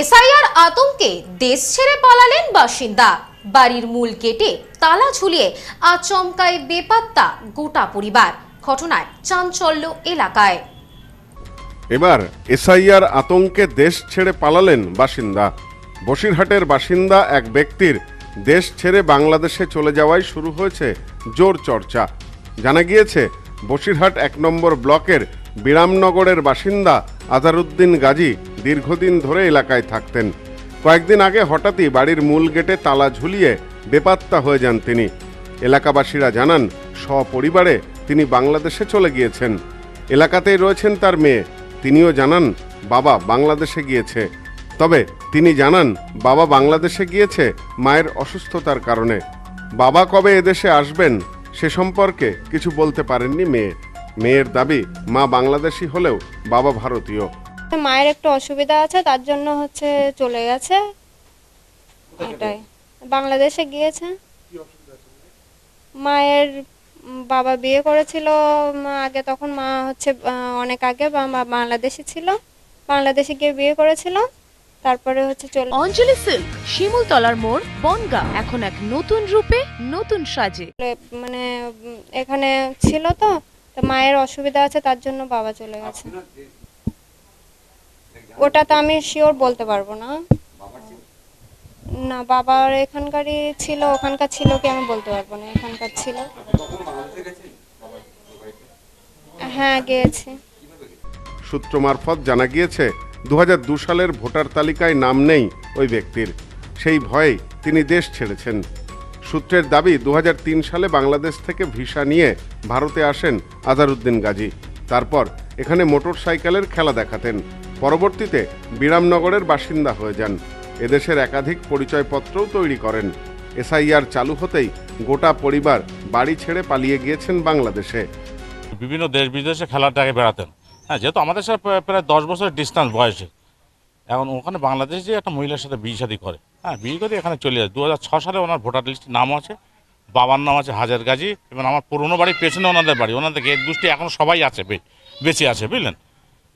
SIR আতঙ্কে দেশ ছেড়ে পালালেন বাসিন্দা। বাড়ির মূল গেটে তালা ঝুলিয়ে আচমকায় বেপাত্তা গোটা পরিবার। ঘটনায় চাঞ্চল্য এলাকায়। এবার এসআইআর আতঙ্কে দেশ ছেড়ে পালালেন বাসিন্দা। বসিরহাটের বাসিন্দা এক ব্যক্তির দেশ ছেড়ে বাংলাদেশে চলে যাওয়ায় শুরু হয়েছে জোর চর্চা। জানা গিয়েছে, বসিরহাট এক নম্বর ব্লকের বিরামনগরের বাসিন্দা আজারউদ্দিন গাজী দীর্ঘদিন ধরে এলাকায় থাকতেন। কয়েকদিন আগে হঠাৎই বাড়ির মূল গেটে তালা ঝুলিয়ে বেপাত্তা হয়ে যান তিনি। এলাকাবাসীরা জানান, সপরিবারে তিনি বাংলাদেশে চলে গিয়েছেন। এলাকাতেই রয়েছেন তার মেয়ে। তিনিও জানান, বাবা বাংলাদেশে গিয়েছে। তবে তিনি জানান, বাবা বাংলাদেশে গিয়েছে মায়ের অসুস্থতার কারণে। বাবা কবে এদেশে আসবেন সে সম্পর্কে কিছু বলতে পারেননি মেয়ে। মেয়ের দাবি, মা বাংলাদেশি হলেও বাবা ভারতীয়। মায়ের একটু অসুবিধা আছে তার জন্য হচ্ছে চলে গেছে। এটাই। বাংলাদেশে গিয়েছে। মায়ের? বাবা বিয়ে করেছিল আগে তখন মা হচ্ছে অনেক আগে বাংলাদেশে ছিল। বাংলাদেশে গিয়ে বিয়ে করেছিল তারপরে হচ্ছে চলে অঞ্জলি সিল্ক শিমুলতলার মোড় বনগা। এখন এক নতুন রূপে নতুন সাজে। মানে এখানে ছিল তো তো মায়ের অসুবিধা আছে তার জন্য বাবা চলে গেছে। ওটা তো আমি শিওর বলতে পারব না। না বাবার এখানকারই ছিল ওখানকার ছিল কি আমি বলতে পারব না এখানকার ছিল। হ্যাঁ গিয়েছি। সূত্র মারফত জানা গিয়েছে দু সালের ভোটার তালিকায় নাম নেই ওই ব্যক্তির। সেই ভয়ে তিনি দেশ ছেড়েছেন। সূত্রের দাবি দু হাজার তিন সালে বাংলাদেশ থেকে ভিসা নিয়ে ভারতে আসেন আজারউদ্দিন গাজী। তারপর এখানে মোটর সাইকেলের খেলা দেখাতেন। পরবর্তীতে বিরামনগরের বাসিন্দা হয়ে যান। এদেশের একাধিক পরিচয়পত্রও তৈরি করেন। এসআইআর চালু হতেই গোটা পরিবার বাড়ি ছেড়ে পালিয়ে গিয়েছেন বাংলাদেশে। বিভিন্ন দেশ বিদেশে আগে বেড়াতেন। হ্যাঁ যেহেতু আমাদের সাথে প্রায়- দশ বছরের ডিস্টেন্স বয়সে। এখন ওখানে বাংলাদেশ যে একটা মহিলার সাথে বিয়ে করে। হ্যাঁ বিয়ে করে এখানে চলে যায়। দু সালে ওনার ভোটার লিস্টে নাম আছে। বাবার নাম আছে হাজার গাজী এবং আমার পুরনো বাড়ির পেছনে ওনাদের বাড়ি। ওনাদের গেট গোষ্ঠী এখন সবাই আছে, বে- বেঁচে আছে, বুঝলেন?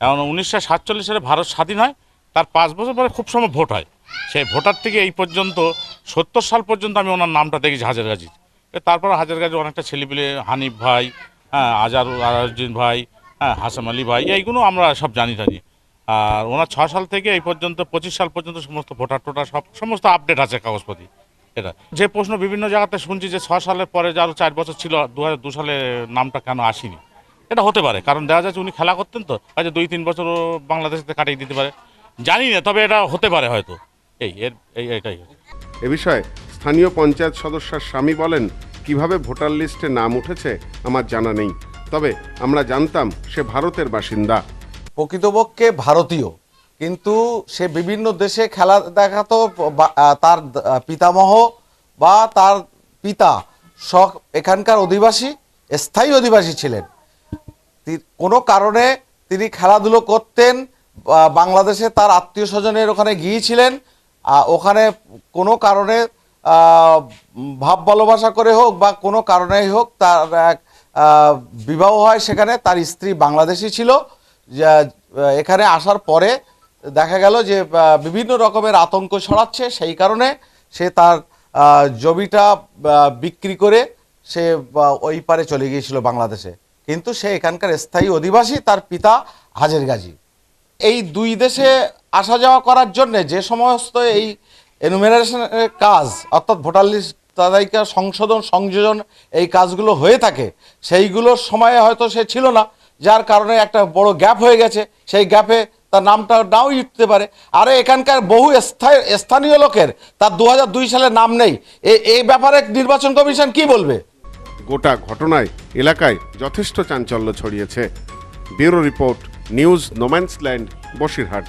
এখন উনিশশো সাতচল্লিশ সালে ভারত স্বাধীন হয়, তার পাঁচ বছর পরে খুব সময় ভোট হয়। সেই ভোটার থেকে এই পর্যন্ত সত্তর সাল পর্যন্ত আমি ওনার নামটা দেখেছি, হাজার গাজী। তারপর হাজার গাজী অনেকটা ছেলেপিলে, হানিফ ভাই হ্যাঁ আজার আজারুদ্দিন ভাই হ্যাঁ হাসাম আলী ভাই, এইগুলো আমরা সব জানি জানি আর ওনার ছ সাল থেকে এই পর্যন্ত, পঁচিশ সাল পর্যন্ত সমস্ত ভোটার টোটার সব, সমস্ত আপডেট আছে কাগজপাতি এটা, যে প্রশ্ন বিভিন্ন জায়গাতে শুনছি যে ছ সালের পরে যে আরও চার বছর ছিল দু সালে নামটা কেন আসেনি? এটা হতে পারে। কারণ দেখা যাচ্ছে উনি খেলা করতেন তো হয়তো দুই তিন বছরও বাংলাদেশে কাটিয়ে দিতে পারে। জানি না তবে এটা হতে পারে হয়তো। এই এর এই এটাই। এ বিষয়ে স্থানীয় পঞ্চায়েত সদস্যর স্বামী বলেন কীভাবে ভোটার লিস্টে নাম উঠেছে আমার জানা নেই। তবে আমরা জানতাম সে ভারতের বাসিন্দা। প্রকৃতপক্ষে ভারতীয়। কিন্তু সে বিভিন্ন দেশে খেলা দেখাতো তার পিতামহ বা তার পিতা। সব এখানকার অধিবাসী স্থায়ী অধিবাসী ছিলেন। কোনো কারণে তিনি খেলাধুলো করতেন বাংলাদেশে তার আত্মীয় স্বজনের ওখানে গিয়েছিলেন ওখানে কোনো কারণে ভাব ভালোবাসা করে হোক বা কোনো কারণেই হোক তার এক বিবাহ হয় সেখানে, তার স্ত্রী বাংলাদেশি ছিল এখানে আসার পরে দেখা গেল যে বিভিন্ন রকমের আতঙ্ক ছড়াচ্ছে, সেই কারণে সে তার জমিটা বিক্রি করে সে ওই পারে চলে গিয়েছিল বাংলাদেশে। কিন্তু সে এখানকার স্থায়ী অধিবাসী, তার পিতা হাজের গাজী। এই দুই দেশে আসা যাওয়া করার জন্য যে সমস্ত এই এনুমিনেশনের কাজ, অর্থাৎ ভোটার লিস্ট তালিকা সংশোধন, সংযোজন এই কাজগুলো হয়ে থাকে, সেইগুলোর সময়ে হয়তো সে ছিল না, যার কারণে একটা বড় গ্যাপ হয়ে গেছে। সেই গ্যাপে তার নামটা নাও উঠতে পারে। আরে এখানকার বহু স্থায়ী, স্থানীয় লোকের, তার দু হাজার দুই সালে নাম নেই। এই ব্যাপারে নির্বাচন কমিশন কি বলবে? গোটা ঘটনায় এলাকায় যথেষ্ট চাঞ্চল্য ছড়িয়েছে। Bureau report, news no man's land, Basirhat.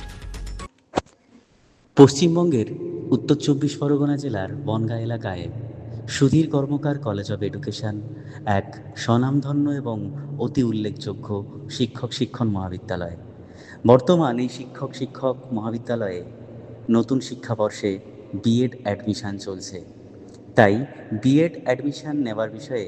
পশ্চিমবঙ্গের উত্তর চব্বিশ পরগনা জেলার বনগাঁ এলাকায় Sudhir Karmakar college of education এক স্বনামধন্য এবং অতি উল্লেখযোগ্য শিক্ষক শিক্ষণ মহাবিদ্যালয়। বর্তমান এই শিক্ষক শিক্ষক মহাবিদ্যালয়ে নতুন শিক্ষাবর্ষে বিএড অ্যাডমিশন চলছে। তাই বিএড অ্যাডমিশন নেওয়ার বিষয়ে